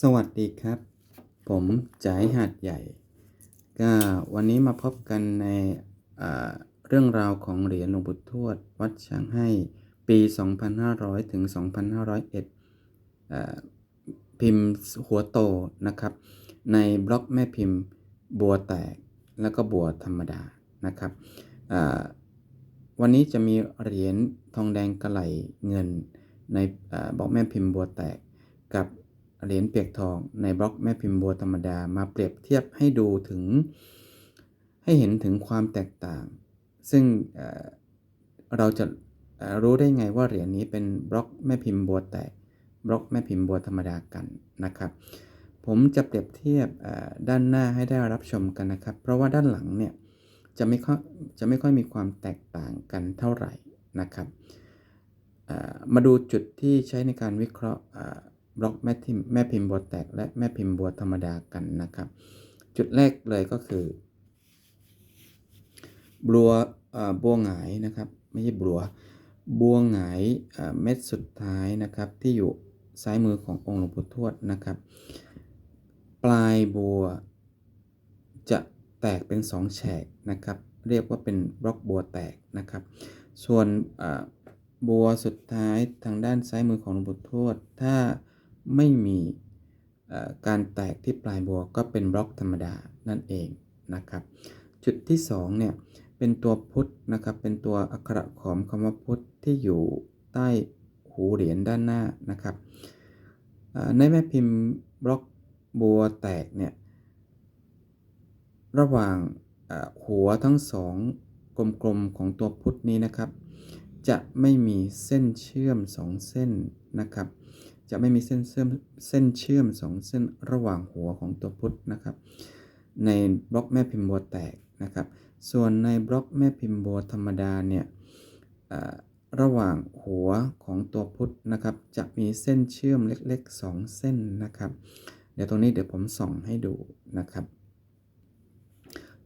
สวัสดีครับ ผมจ๋ายหาดใหญ่ ก็วันนี้มาพบกันในเรื่องราวของเหรียญหลวงปู่ทวด วัดช้างให้ปี 2500 ถึง 2501อ่าพิมพ์หัวโตนะครับ ในบล็อกแม่พิมพ์บัวแตกแล้วก็บัวธรรมดานะครับ วันนี้จะมีเหรียญทองแดงกระไหลเงินในอบล็อกแม่พิมพ์บัวแตกกับ เหรียญเปียกทองในบล็อกแม่พิมพ์บัวธรรมดามาเปรียบเทียบให้ดูถึง ให้เห็นถึงความแตกต่าง ซึ่งเราจะรู้ได้ไงว่าเหรียญนี้เป็นบล็อกแม่พิมพ์บัวแตกบล็อกแม่พิมพ์บัวธรรมดากันนะครับ ผมจะเปรียบเทียบด้านหน้าให้ได้รับชมกันนะครับ เพราะว่าด้านหลังเนี่ยจะไม่ค่อยจะไม่ค่อยมีความแตกต่างกันเท่าไหร่นะครับ มาดูจุดที่ใช้ในการวิเคราะห์ บล็อกแม่พิมพ์แม่พิมพ์บัวแตกและแม่พิมพ์บัวธรรมดากันนะครับ จุดแรกเลยก็คือบัวเอ่อบัวหงายนะครับ ไม่ใช่บัวบัวหงายเอ่อเม็ดสุดท้ายนะครับ ที่อยู่ซ้ายมือขององค์หลวงปู่ทวดนะครับ ปลายบัวจะแตกเป็น 2 แฉกนะครับ เรียกว่าเป็นบล็อกบัวแตกนะครับ ส่วนอ่าบัวสุดท้ายทางด้านซ้ายมือของหลวงปู่ทวดถ้า ไม่มีการแตกที่ปลายบัวก็เป็นบล็อกธรรมดานั่นเองนะครับ จุดที่2เนี่ยเป็นตัวพุทธนะครับเป็นตัวอักขระของคำว่าพุทธที่อยู่ใต้หูเหรียญด้านหน้านะครับในแม่พิมพ์บล็อกบัวแตกเนี่ยระหว่างหัวทั้งสองกลมๆของตัวพุทธนี้นะครับ จะไม่มีเส้นเชื่อมสองเส้นนะครับ จะไม่มีเส้นเชื่อมเส้นเชื่อมสองเส้นระหว่างหัวของตัวพุทธนะครับ ในบล็อกแม่พิมพ์บัวแตกนะครับ ส่วนในบล็อกแม่พิมพ์บัวธรรมดาเนี่ยระหว่างหัวของตัวพุทธนะครับ จะมีเส้นเชื่อมเล็กๆ 2 เส้นนะครับ เดี๋ยวตรงนี้เดี๋ยวผมส่องให้ดูนะครับ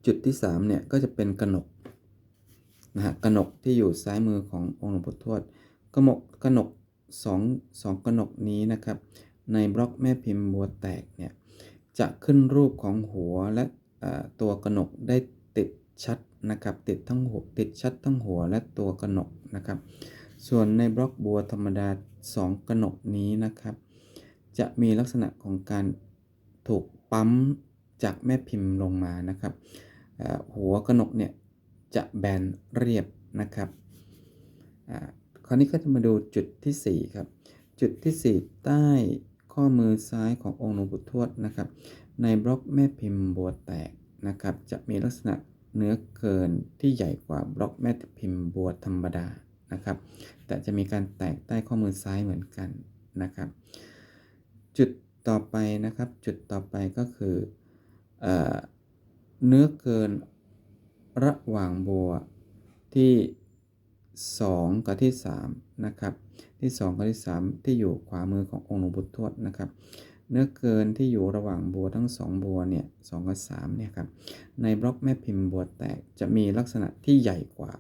จุดที่3เนี่ยก็จะเป็นกระหนกนะฮะกระหนกที่อยู่ซ้ายมือขององค์หลวงปู่ทวดกระหนกกระหนก สองสองกระนกนี้นะครับ ในบล็อกแม่พิมพ์บัวแตกเนี่ยจะขึ้นรูปของหัวและตัวกระนกได้ติดชัดนะครับ ติดทั้งหัวติดชัดทั้งหัวและตัวกระนกนะครับ ส่วนในบล็อกบัวธรรมดาสองกระนกนี้นะครับ จะมีลักษณะของการถูกปั๊มจากแม่พิมพ์ลงมานะครับ หัวกระนกเนี่ยจะแบนเรียบนะครับ คราวนี้ก็จะมาดูจุดทีสี่ 4 ครับ จุดที่ 4 ใต้ข้อมือซ้ายขององค์หลวงปู่ทวดนะครับ ในบล็อกแม่พิมพ์บัวแตกนะครับ จะมีลักษณะเนื้อเกินที่ใหญ่กว่าบล็อกแม่พิมพ์บัวธรรมดานะครับ แต่จะมีการแตกใต้ข้อมือซ้ายเหมือนกันนะครับ จุดต่อไปนะครับ จุดต่อไปก็คือเอเนื้อเกินระหว่างบัวที่ 2 กับที่3นะครับที่ 2 กับที่ 3 ที่อยู่ขวามือขององค์หลวงปู่ทวดนะครับเนื้อเกินที่อยู่ระหว่างบัวทั้ง 2 บัวเนี่ยสกับ3เนี่ยครับในบล็อกแม่พิมพ์บัวแตกจะมีลักษณะที่ใหญ่กว่า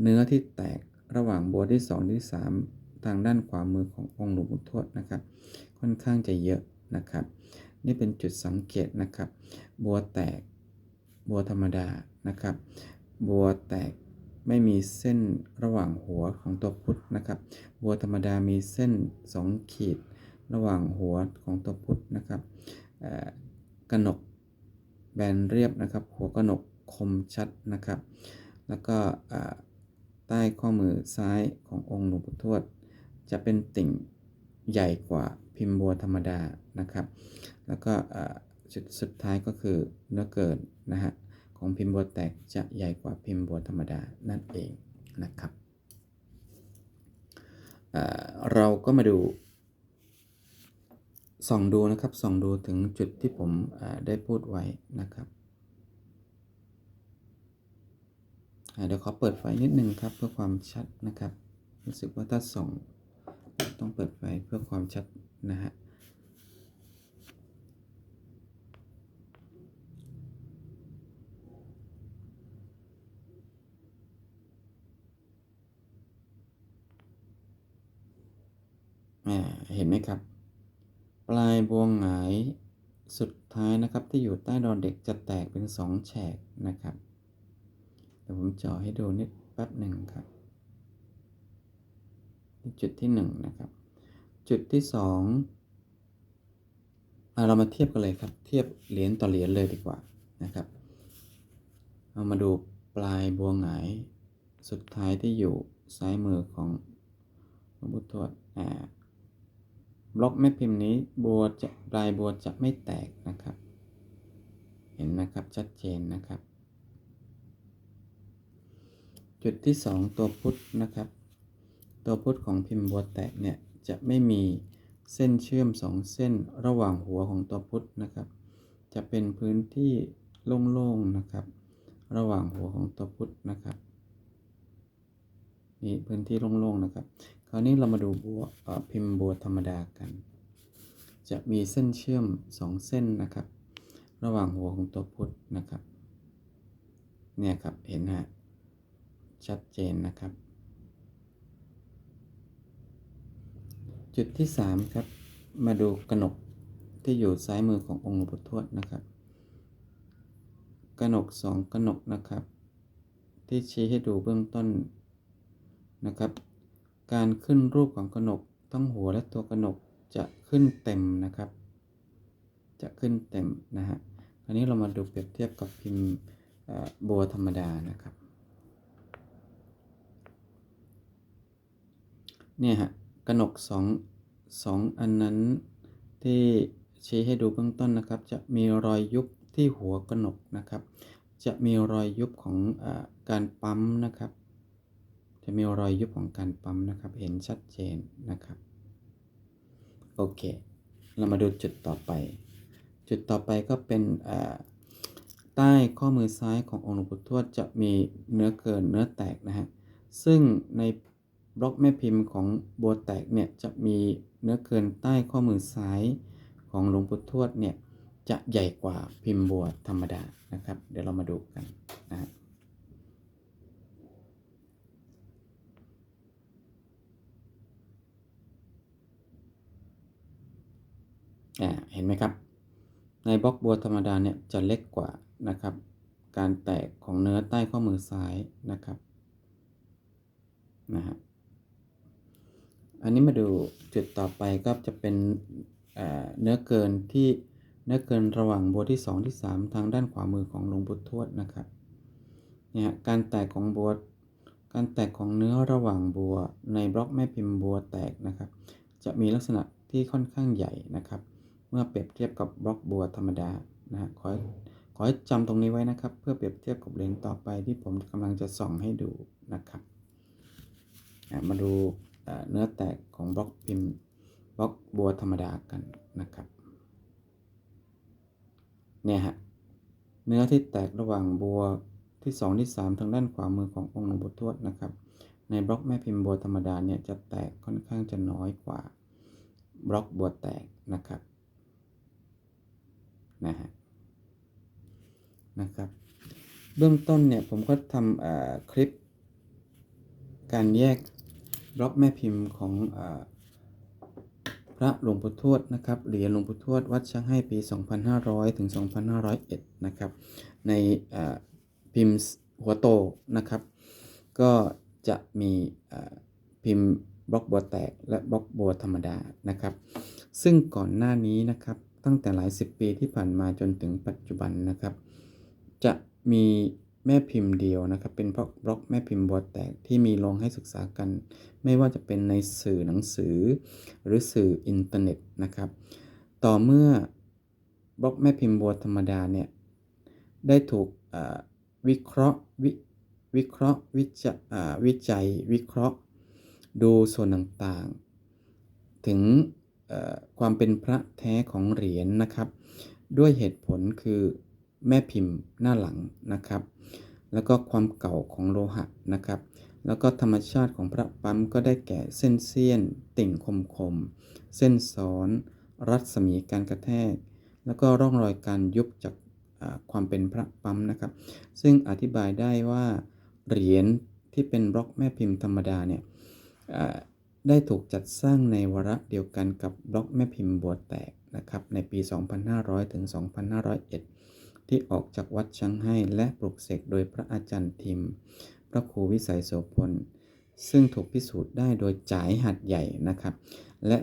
เนื้อที่แตกระหว่างบัวที่ 2 ที่ 3 ทางด้านขวามือขององค์หลวงปู่ทวดนะครับ ค่อนข้างจะเยอะนะครับ นี่เป็นจุดสังเกตนะครับ บัวแตกบัวธรรมดานะครับ บัวแตก ไม่มีเส้นระหว่างหัวของตัวพุทธนะครับบัวธรรมดามีเส้น 2 ขีด ระหว่างหัวของตัวพุทธนะครับกระหนกแบนเรียบนะครับ หัวกระหนกคมชัดนะครับ แล้วก็ใต้ข้อมือซ้ายขององค์หลวงปู่ทวด จะเป็นติ่งใหญ่กว่าพิมพ์บัวธรรมดานะครับ แล้วก็จุดสุดท้ายก็คือเนื้อเกินนะฮะ ของพิมพ์บัวแตกจะใหญ่กว่าพิมพ์บัวธรรมดานั่นเองนะครับเเราก็มาดูส่องดูนะครับส่องดูถึงจุดที่ผมได้พูดไว้นะครับเดี๋ยวขอเปิดไฟนิดนึงครับเพื่อความชัดนะครับ รู้สึกว่าถ้าส่องต้องเปิดไฟเพื่อความชัดนะฮะ เห็นไหมครับ ปลายบัวหงายสุดท้ายนะครับที่อยู่ใต้ดอนเด็กจะแตกเป็นสองแฉกนะครับเดี๋ยวผมเจาะให้ดูนิดแป๊บหนึ่งครับจุดที่หนึ่งนะครับ จุดที่สองเรามาเทียบกันเลยครับ เทียบเหรียญต่อเหรียญเลยดีกว่านะครับเรามาดูปลายบัวหงายสุดท้ายที่อยู่ซ้ายมือของหลวงพ่อทวดอ่า บล็อกแม่พิมพ์นี้บัวจะปลายบัวจะไม่แตกนะครับ เห็นนะครับชัดเจนนะครับ จุดที่สองตัวพุทธนะครับ ตัวพุทธของพิมพ์บัวแตกเนี่ยจะไม่มีเส้นเชื่อมสองเส้นระหว่างหัวของตัวพุทธนะครับ จะเป็นพื้นที่โล่งๆนะครับ ระหว่างหัวของตัวพุทธนะครับนี่พื้นที่โล่งๆนะครับ คราวนี้เรามาดูบัวพิมพ์บัวธรรมดากัน จะมีเส้นเชื่อมสองเส้นนะครับ ระหว่างหัวของตัวพุทธนะครับ เนี่ยครับเห็นฮะชัดเจนนะครับ จุดที่สามครับ มาดูกระหนกที่อยู่ซ้ายมือขององค์หลวงปู่ทวดนะครับกระหนกสองกระหนกนะครับ ที่ชี้ให้ดูเบื้องต้นนะครับ การขึ้นรูปของกระนกทั้งหัวและตัวกระนกจะขึ้นเต็มนะครับ จะขึ้นเต็มนะฮะอันนี้เรามาดูเปรียบเทียบกับพิมพ์บัวธรรมดานะครับเนี่ยฮะกระนกสองสองอันนั้นที่ชี้ให้ดูเบื้องต้นนะครับ จะมีรอยยุบที่หัวกระนกนะครับ จะมีรอยยุบของอการปั๊มนะครับ จะมีรอยยุบของการปั๊มนะครับ เห็นชัดเจนนะครับ โอเค เรามาดูจุดต่อไป จุดต่อไปก็เป็นใต้ข้อมือซ้ายขององค์หลวงปู่ทวดจะมีเนื้อเกินเนื้อแตกนะฮะ ซึ่งในบล็อกแม่พิมพ์ของบัวแตกเนี่ยจะมีเนื้อเกินใต้ข้อมือซ้ายของหลวงปู่ทวดเนี่ยจะใหญ่กว่าพิมพ์บัวธรรมดานะครับ เดี๋ยวเรามาดูกันนะฮะ เห็นไหมครับ ในบล็อกบัวธรรมดาเนี่ยจะเล็กกว่านะครับ การแตกของเนื้อใต้ข้อมือซ้ายนะครับนะฮะอันนี้มาดูจุดต่อไปก็จะเป็นเอ่อเนื้อเกินที่เนื้อเกินระหว่างบัวที่ 2 ที่ 3 ทางด้านขวามือของหลวงปู่ทวดนะครับเนี่ยฮะการแตกของบัวการแตกของเนื้อระหว่างบัว ในบล็อกแม่พิมพ์บัวแตกนะครับ จะมีลักษณะที่ค่อนข้างใหญ่นะครับ มื่อเปรียบเทียบกับบล็อกบัวธรรมดานะฮะขอให้ขอให้จำตรงนี้ไว้นะครับ เพื่อเปรียบเทียบกับเหรียญต่อไปที่ผมกำลังจะส่องให้ดูนะครับมาดูเอ่อเนื้อแตกของบล็อกพิมพ์บล็อกบัวธรรมดากันนะครับเนี่ยฮะเนื้อที่แตกระหว่างบัวที่ 2 ที่ 3 ทางด้านขวามือขององค์หลวงปู่ทวดนะครับ ในบล็อกแม่พิมพ์บัวธรรมดาเนี่ยจะแตกค่อนข้างจะน้อยกว่าบล็อกบัวแตกนะครับ นะฮะนะครับ เบื้องต้นเนี่ยผมก็ทำคลิป การแยกบล็อกแม่พิมพ์ของอพระหลวงปู่ทวดนะครับเหรียญหลวงปู่ทวดวัดช่างให้ปี 2500 ถึง 2501 นะครับ ในพิมพ์หัวโตนะครับ ก็จะมีพิมพ์บล็อกบัวแตกและบล็อกบัวธรรมดานะครับ ซึ่งก่อนหน้านี้นะครับ ตั้งแต่หลายสิบปีที่ผ่านมาจนถึงปัจจุบันนะครับ จะมีแม่พิมพ์เดียวนะครับ เป็นบล็อกบล็อกแม่พิมพ์บัวแตกที่มีลงให้ศึกษากัน ไม่ว่าจะเป็นในสื่อหนังสือ หรือสื่ออินเทอร์เน็ตนะครับ ต่อเมื่อบล็อกแม่พิมพ์บัวธรรมดาเนี่ยได้ถูกวิเคราะห์วิวิเคราะห์วิจวิจัย วิเคราะห์ ดูส่วนต่างๆ ถึง ความเป็นพระแท้ของเหรียญนะครับ ด้วยเหตุผลคือแม่พิมพ์หน้าหลังนะครับ แล้วก็ความเก่าของโลหะนะครับ แล้วก็ธรรมชาติของพระปั๊มก็ได้แก่เส้นเสี้ยน ติ่งคมคมเส้นซ้อน รัศมีการกระแทก แล้วก็ร่องรอยการยุบจากความเป็นพระปั๊มนะครับ ซึ่งอธิบายได้ว่าเหรียญที่เป็นบล็อกแม่พิมพ์ธรรมดาเนี่ย ได้ถูกจัดสร้างในวาระเดียวกันกับบล็อกแม่พิมพ์บัวแตกนะครับในปี 2500 ถึง 2501 ที่ออกจากวัดชังให้ และปลุกเสกโดยพระอาจารย์ทิม พระครูวิสัยโสพล ซึ่งถูกพิสูจน์ได้โดยจ่ายหัดใหญ่นะครับ และ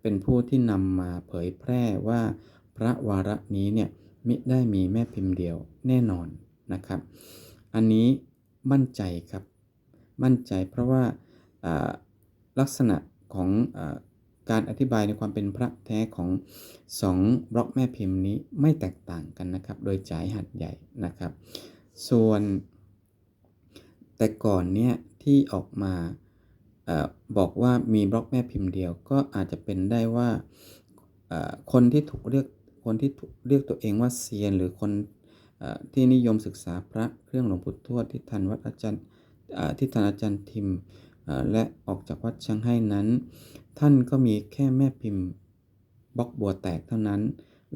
เป็นผู้ที่นำมาเผยแพร่ว่าพระวาระนี้เนี่ยมิได้มีแม่พิมพ์เดียวแน่นอนนะครับ อันนี้มั่นใจครับ มั่นใจเพราะว่า ลักษณะของอการอธิบายในความเป็นพระแท้ของสองบล็อกแม่พิมพ์นี้ไม่แตกต่างกันนะครับ โดยจ่ายหัดใหญ่นะครับ ส่วน แต่ก่อนเนี่ยที่ออกมาอบอกว่ามีบล็อกแม่พิมพ์เดียว ก็อาจจะเป็นได้ว่าคนที่ถูกเรียกคนที่เรียกตัวเองว่าเซียน หรือคนอที่นิยมศึกษาพระเครื่องหลวงปู่ทวดที่ทันวัดอาจารย์เอ่ที่ทันอาจารย์ทิม และออกจากวัดช่างให้นั้น ท่านก็มีแค่แม่พิมพ์บล็อกบัวแตกเท่านั้น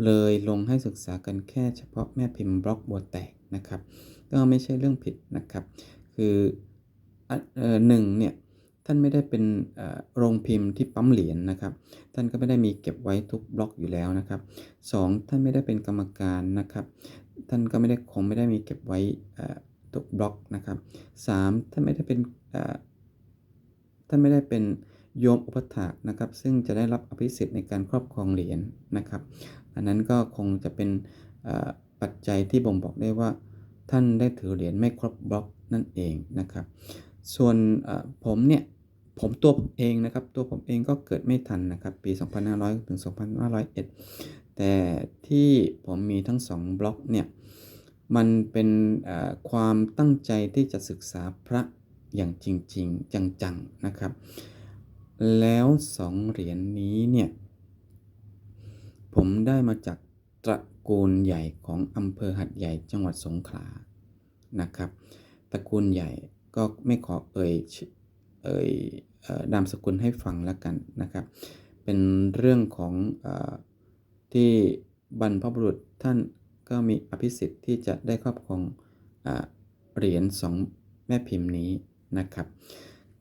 เลยลงให้ศึกษากันแค่เฉพาะแม่พิมพ์บล็อกบัวแตกนะครับ ก็ไม่ใช่เรื่องผิดนะครับ คืออหนึ่งเนี่ยท่านไม่ได้เป็นโรงพิมพ์ที่ปั๊มเหรียญนะครับ ท่านก็ไม่ได้มีเก็บไว้ทุกบล็อกอยู่แล้วนะครับสองท่านไม่ได้เป็นกรรมการนะครับ ท่านก็ไม่ได้คงไม่ได้มีเก็บไว้ทุกบล็อกนะครับสามท่านไม่ได้เป็น ท่านไม่ได้เป็นโยมอุปถากนะครับ ซึ่งจะได้รับอภิสิทธิ์ในการครอบครองเหรียญนะครับ อันนั้นก็คงจะเป็นปัจจัยที่บ่งบอกได้ว่า ท่านได้ถือเหรียญไม่ครบบล็อกนั่นเองนะครับ ส่วนผมเนี่ยผมตัวผมเองนะครับ ตัวผมเองก็เกิดไม่ทันนะครับ ปี 2500 ถึง 2501 แต่ที่ผมมีทั้ง 2 บล็อกเนี่ย มันเป็นความตั้งใจที่จะศึกษาพระ อย่างจริง ๆ จัง ๆ นะครับ แล้ว2เหรียญนี้เนี่ย ผมได้มาจากตระกูลใหญ่ของอำเภอหัดใหญ่จังหวัดสงขลานะครับ ตระกูลใหญ่ก็ไม่ขอเอ่ยเอ่ยนามสกุลให้ฟังแล้วกันนะครับ เป็นเรื่องของอที่บรรพบุรุษท่านก็มีอภิสิทธิ์ที่จะได้ครอบครองอเหรียญสองแม่พิมพ์นี้ นะครับ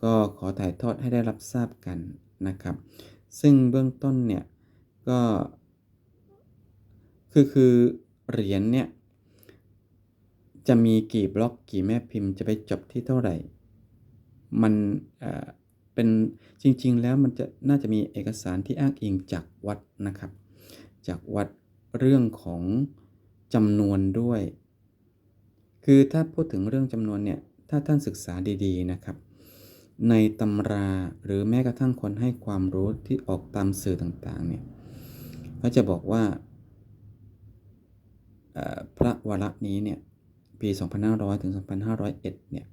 ก็ขอถ่ายทอดให้ได้รับทราบกันนะครับ ซึ่งเบื้องต้นเนี่ยก็คือคือเหรียญเนี่ยจะมีกี่บล็อกกี่แม่พิมพ์จะไปจบที่เท่าไหร่ มันเอ่อเป็นจริง ๆ แล้วมันจะน่าจะมีเอกสารที่อ้างอิงจากวัดนะครับ จากวัดเรื่องของจำนวนด้วย คือถ้าพูดถึงเรื่องจำนวนเนี่ย ถ้าท่านศึกษาดีๆนะครับ ในตำราหรือแม้กระทั่งคนให้ความรู้ที่ออกตามสื่อต่างๆเนี่ยก็จะบอกว่าพระวระนี้เนี่ยปี 2500 ถึง 2501 เนี่ย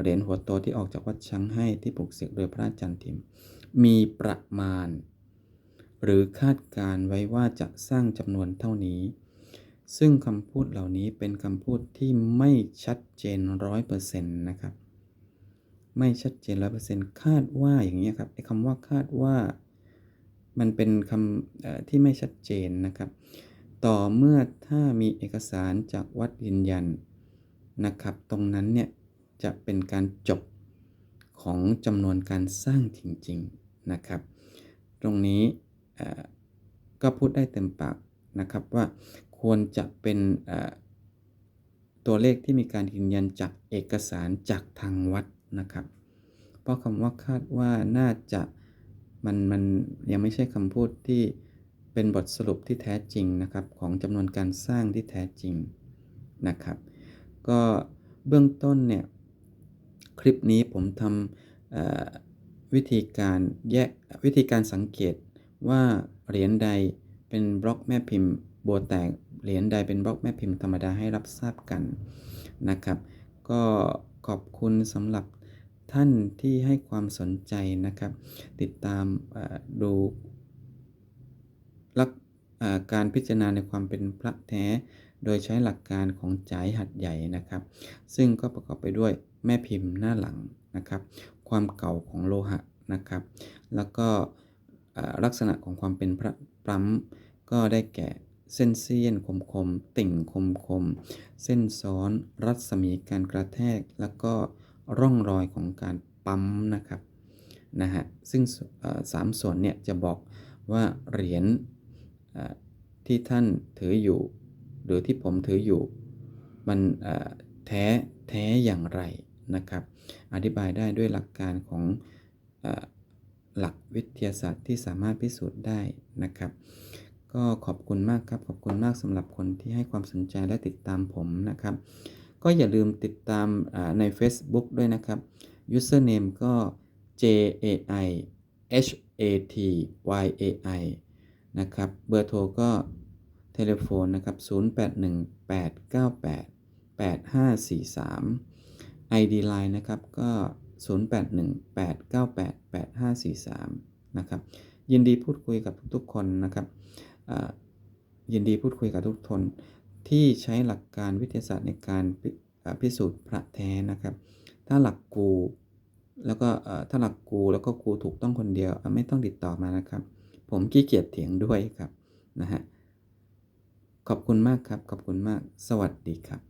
เหรียญหัวโตที่ออกจากวัดช้างให้ที่ปลูกเสกโดยพระอาจารย์ทิม มีประมาณ หรือคาดการไว้ว่าจะสร้างจำนวนเท่านี้ ซึ่งคำพูดเหล่านี้เป็นคำพูดที่ไม่ชัดเจนร้อยเปอร์เซ็นต์นะครับ ไม่ชัดเจนร้อยเปอร์เซ็นต์คาดว่าอย่างนี้ครับไอ้คำว่าคาดว่ามันเป็นคำที่ไม่ชัดเจนนะครับ ต่อเมื่อถ้ามีเอกสารจากวัดยืนยันนะครับ ตรงนั้นเนี่ยจะเป็นการจบของจำนวนการสร้างจริงๆนะครับ ตรงนี้ก็พูดได้เต็มปากนะครับว่า ควรจะเป็นตัวเลขที่มีการยืนยันจากเอกสารจากทางวัดนะครับ เพราะคำว่าคาดว่าน่าจะมันมันยังไม่ใช่คำพูดที่เป็นบทสรุปที่แท้จริงนะครับ ของจำนวนการสร้างที่แท้จริงนะครับ ก็เบื้องต้นเนี่ยคลิปนี้ผมทำวิธีการแยกวิธีการสังเกตว่าเหรียญใดเป็นบล็อกแม่พิมพ์ บัวแตกเหรียญใดเป็นบล็อกแม่พิมพ์ธรรมดาให้รับทราบกันนะครับ ก็ขอบคุณสำหรับท่านที่ให้ความสนใจนะครับ ติดตามดูลักการพิจารณาในความเป็นพระแท้ โดยใช้หลักการของจ่ายหัดใหญ่นะครับ ซึ่งก็ประกอบไปด้วยแม่พิมพ์หน้าหลังนะครับ ความเก่าของโลหะนะครับ แล้วก็ลักษณะของความเป็นพระปั๊มก็ได้แก่ เส้นเสี้ยนคมคมๆติ่งคมคมๆเส้นซ้อนรัศมีการกระแทก แล้วก็ร่องรอยของการปั๊มนะครับนะฮะซึ่งสามส่วนเนี่ยจะบอกว่าเหรียญที่ท่านถืออยู่ หรือที่ผมถืออยู่ มันแท้แท้อย่างไรนะครับ อธิบายได้ด้วยหลักการของอหลักวิทยาศาสตร์ที่สามารถพิสูจน์ได้นะครับ ก็ขอบคุณมากครับ ขอบคุณมากสำหรับคนที่ให้ความสนใจและติดตามผมนะครับ ก็อย่าลืมติดตามใน Facebook ด้วยนะครับ username ก็ j a i h a t y a i นะครับ เบอร์โทรก็เทเลโฟนนะครับ 0818988543 ID Line นะครับก็ 0818988543 นะครับ ยินดีพูดคุยกับทุกๆคนนะครับ ยินดีพูดคุยกับทุกคนที่ใช้หลักการวิทยาศาสตร์ในการพิสูจน์พระแท้นะครับ ถ้าหลักกูแล้วก็ถ้าหลักกูแล้วก็กูถูกต้องคนเดียวไม่ต้องติดต่อมานะครับ ผมขี้เกียจเถียงด้วยครับนะฮะขอบคุณมากครับ ขอบคุณมาก สวัสดีครับ